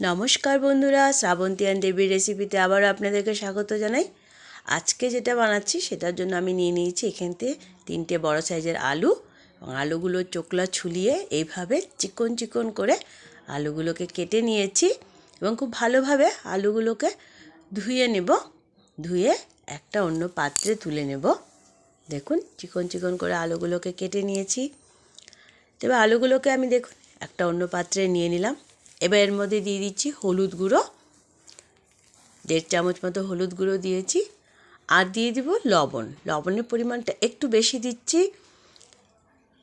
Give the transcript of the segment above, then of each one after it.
নমস্কার বন্ধুরা শ্রাবন্তিয়ান দেবীর রেসিপিতে আবারও আপনাদেরকে স্বাগত জানাই। আজকে যেটা বানাচ্ছি, সেটার জন্য আমি নিয়ে নিয়েছি এখান থেকে তিনটে বড় সাইজের আলু এবং আলুগুলো চোকলা ছুলিয়ে এইভাবে চিকন চিকন করে আলুগুলোকে কেটে নিয়েছি এবং খুব ভালোভাবে আলুগুলোকে ধুয়ে নেব। ধুয়ে একটা অন্য পাত্রে তুলে নেব। দেখুন, চিকন চিকন করে আলুগুলোকে কেটে নিয়েছি। তবে আলুগুলোকে আমি দেখুন, একটা অন্য পাত্রে নিয়ে নিলাম। এবার এর মধ্যে দিয়ে দিচ্ছি হলুদ গুঁড়ো। দেড় চামচ মতো হলুদ গুঁড়ো দিয়েছি। আর দিয়ে দিব লবণ। লবণের পরিমাণটা একটু বেশি দিচ্ছি।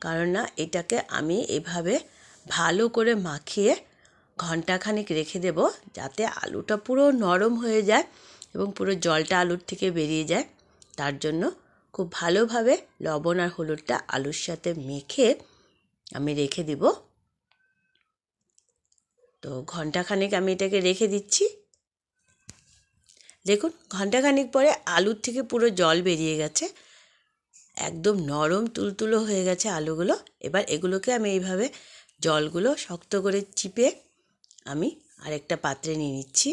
কারণ না, এটাকে আমি এভাবে ভালো করে মাখিয়ে ঘন্টাখানেক রেখে দেব যাতে আলুটা পুরো নরম হয়ে যায় এবং পুরো জলটা আলুর থেকে বেরিয়ে যায়। তার জন্য খুব ভালোভাবে লবণ আর হলুদটা আলুর সাথে মেখে আমি রেখে দিব। তো ঘন্টাখানেক আমি এটাকে রেখে দিচ্ছি। দেখুন, ঘন্টাখানেক পরে আলুর থেকে পুরো জল বেরিয়ে গেছে। একদম নরম তুলতুলো হয়ে গেছে আলুগুলো। এবার এগুলোকে আমি এইভাবে জলগুলো শক্ত করে চিপে আমি আরেকটা পাত্রে নিয়ে নিচ্ছি।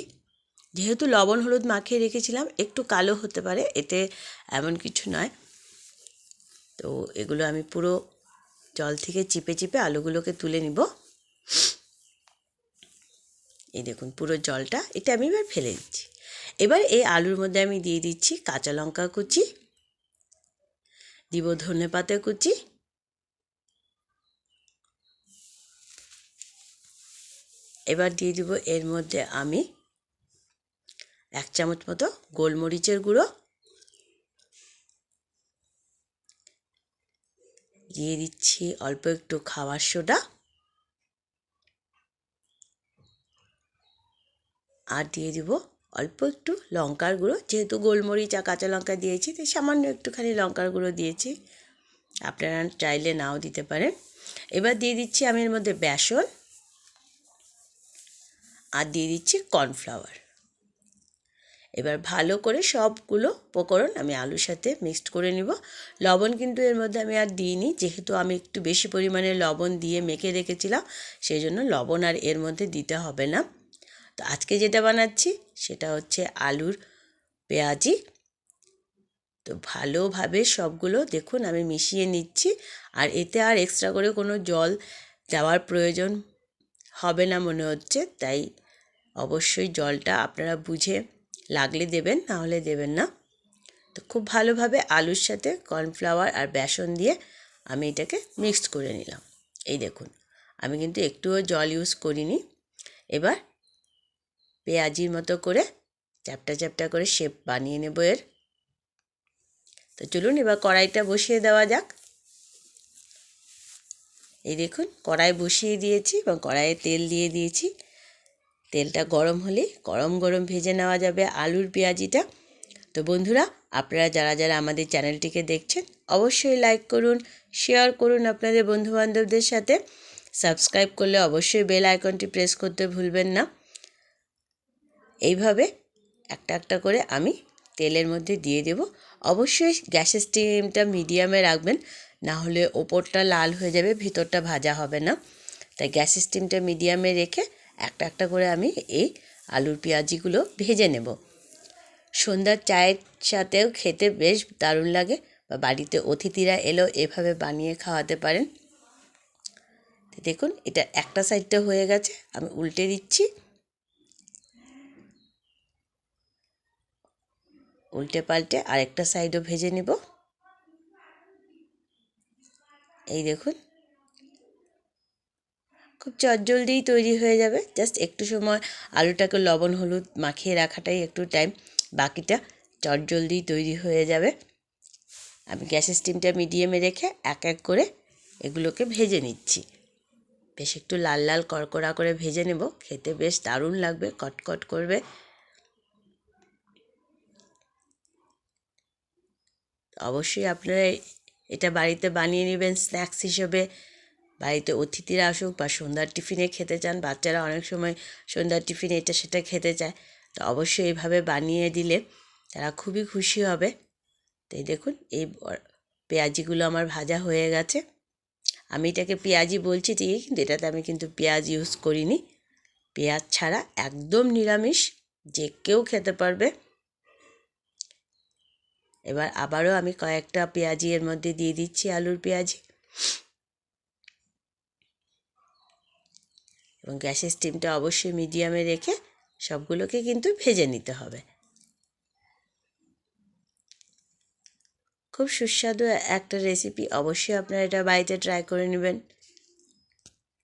যেহেতু লবণ হলুদ মাখিয়ে রেখেছিলাম, একটু কালো হতে পারে, এতে এমন কিছু নয়। তো এগুলো আমি পুরো জল থেকে চিপে চিপে আলুগুলোকে তুলে নিব। এই দেখুন, পুরো জলটা এটা আমি এবার ফেলে দিচ্ছি। এবার এই আলুর মধ্যে আমি দিয়ে দিচ্ছি কাঁচা লঙ্কা কুচি, দিব ধনে পাতা কুচি, এবার দিয়ে দিব এর মধ্যে আমি এক চামচ মতো গোলমরিচের গুঁড়ো, দিয়ে দিচ্ছি অল্প একটু খাবার সোডা আর দিয়ে দিব অল্প একটু লঙ্কার গুঁড়ো। যেহেতু গোলমরিচ আর কাঁচা লঙ্কা দিয়েছি, তাই সামান্য একটুখানি লঙ্কার গুঁড়ো দিয়েছি। আপনারা চাইলে নাও দিতে পারেন। এবার দিয়ে দিচ্ছি আমি এর মধ্যে বেসন আর দিয়ে দিচ্ছি কর্নফ্লাওয়ার। এবার ভালো করে সবগুলো উপকরণ আমি আলুর সাথে মিক্সড করে নিব। লবণ কিন্তু এর মধ্যে আমি আর দিইনি, যেহেতু আমি একটু বেশি পরিমাণে লবণ দিয়ে মেখে রেখেছিলাম, সেই জন্য লবণ আর এর মধ্যে দিতে হবে না। তো আজকে যেটা বানাচ্ছি সেটা হচ্ছে আলুর পেঁয়াজি। তো ভালোভাবে সবগুলো দেখুন আমি মিশিয়ে নিচ্ছি আর এতে আর এক্সট্রা করে কোনো জল দেওয়ার প্রয়োজন হবে না মনে হচ্ছে। তাই অবশ্যই জলটা আপনারা বুঝে লাগলে দেবেন, না হলে দেবেন না। তো খুব ভালোভাবে আলুর সাথে কর্নফ্লাওয়ার আর বেসন দিয়ে আমি এটাকে মিক্সড করে নিলাম। এই দেখুন, আমি কিন্তু একটুও জল ইউজ করিনি। এবার পেঁয়াজির মতো করে চ্যাপটা চ্যাপটা করে শেপ বানিয়ে নেব এর। তো চলুন এবার কড়াইটা বসিয়ে দেওয়া যাক। এই দেখুন, কড়াই বসিয়ে দিয়েছি এবং কড়াইয়ে তেল দিয়ে দিয়েছি। তেলটা গরম হলে গরম গরম ভেজে নেওয়া যাবে আলুর পেঁয়াজিটা। তো বন্ধুরা, আপনারা যারা যারা আমাদের চ্যানেলটিকে দেখছেন, অবশ্যই লাইক করুন শেয়ার করুন আপনাদের বন্ধুবান্ধবদের সাথে। সাবস্ক্রাইব করলে অবশ্যই বেল আইকনটি প্রেস করতে ভুলবেন না। এইভাবে একটা একটা করে আমি তেলের মধ্যে দিয়ে দেব। অবশ্যই গ্যাসের স্টিমটা মিডিয়ামে রাখবেন, না হলে ওপরটা লাল হয়ে যাবে, ভিতরটা ভাজা হবে না। তাই গ্যাসের স্টিমটা মিডিয়ামে রেখে একটা একটা করে আমি এই আলুর পেঁয়াজিগুলো ভেজে নেব। সন্ধ্যার চায়ের সাথেও খেতে বেশ দারুণ লাগে বা বাড়িতে অতিথিরা এলো এভাবে বানিয়ে খাওয়াতে পারেন। দেখুন, এটা একটা সাইডটা হয়ে গেছে, আমি উল্টে দিচ্ছি। উল্টে পাল্টে আরেকটা সাইডও ভেজে নেব। এই দেখুন। খুব চটজলদিই তৈরি হয়ে যাবে। জাস্ট একটু সময় আলুটাকে লবণ, হলুদ মাখিয়ে রাখাটাই একটু টাইম বাকিটা চটজলদি তৈরি হয়ে যাবে। আমি গ্যাসের স্টিমটা মিডিয়ামে রেখে এক এক করে এগুলোকে ভেজে নিচ্ছি। বেশ একটু লাল লাল কড়কড়া করে ভেজে নেব। খেতে বেশ দারুণ লাগবে, কটকট করবে। অবশ্যই আপনারা এটা বাড়িতে বানিয়ে নেবেন, স্ন্যাক্স হিসেবে। বাড়িতে অতিথিরা আসুক বা সন্ধ্যার টিফিনে খেতে চান, বাচ্চারা অনেক সময় সন্ধ্যার টিফিনে এটা সেটা খেতে চায়। তো অবশ্যই এইভাবে বানিয়ে দিলে তারা খুবই খুশি হবে। তো এই দেখুন, এই পেঁয়াজিগুলো আমার ভাজা হয়ে গেছে। আমি এটাকে পেঁয়াজি বলছি ঠিকই, কিন্তু এটাতে আমি কিন্তু পেঁয়াজ ইউজ করিনি। পেঁয়াজ ছাড়া একদম নিরামিষ, যে কেউ খেতে পারবে। এবার আবারও আমি কয়েকটা পেঁয়াজি এর মধ্যে দিয়ে দিচ্ছি আলুর পেঁয়াজি। এবং গ্যাসের স্টিমটা অবশ্যই মিডিয়ামে রেখে সবগুলোকে কিন্তু ভেজে নিতে হবে। খুব সুস্বাদু একটা রেসিপি অবশ্যই আপনারা এটা বাড়িতে ট্রাই করে নেবেন।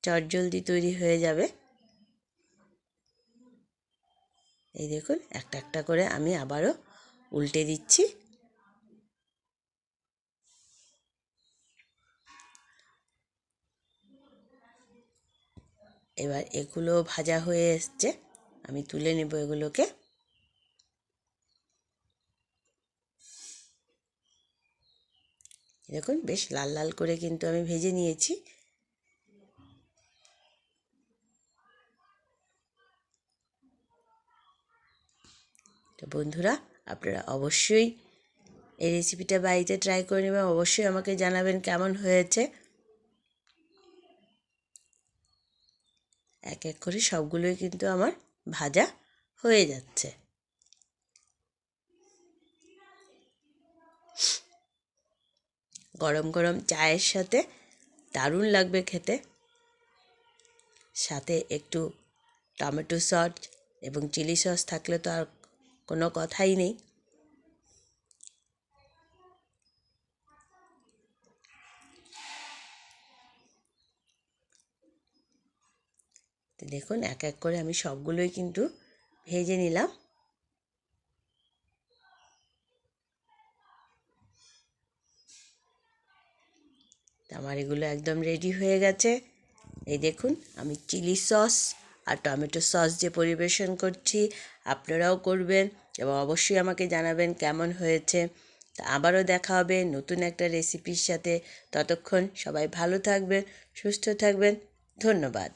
চটজলদি তৈরি হয়ে যাবে। এই দেখুন, একটা একটা করে আমি আবারও উল্টে দিচ্ছি। এবার এগুলো ভাজা হয়ে এসছে। আমি তুলে নেব এগুলোকে। দেখুন, বেশ লাল লাল করে কিন্তু আমি ভেজে নিয়েছি। তো বন্ধুরা, আপনারা অবশ্যই এই রেসিপিটা বাড়িতে ট্রাই করে নেবেন। অবশ্যই আমাকে জানাবেন কেমন হয়েছে। এক এক করে সবগুলোই কিন্তু আমার ভাজা হয়ে যাচ্ছে। গরম গরম চায়ের সাথে দারুণ লাগবে খেতে। সাথে একটু টমেটো সস এবং চিলি সস থাকলে তো আর কোনো কথাই নেই। তো দেখুন, এক এক করে আমি সবগুলোই কিন্তু ভেজে নিলাম। আমার এগুলো একদম রেডি হয়ে গেছে। এই দেখুন, আমি চিলি সস আর টমেটো সস যে পরিবেশন করছি। আপনারাও করবেন এবং অবশ্যই আমাকে জানাবেন কেমন হয়েছে। তা আবারও দেখা হবে নতুন একটা রেসিপির সাথে। ততক্ষণ সবাই ভালো থাকবেন, সুস্থ থাকবেন। ধন্যবাদ।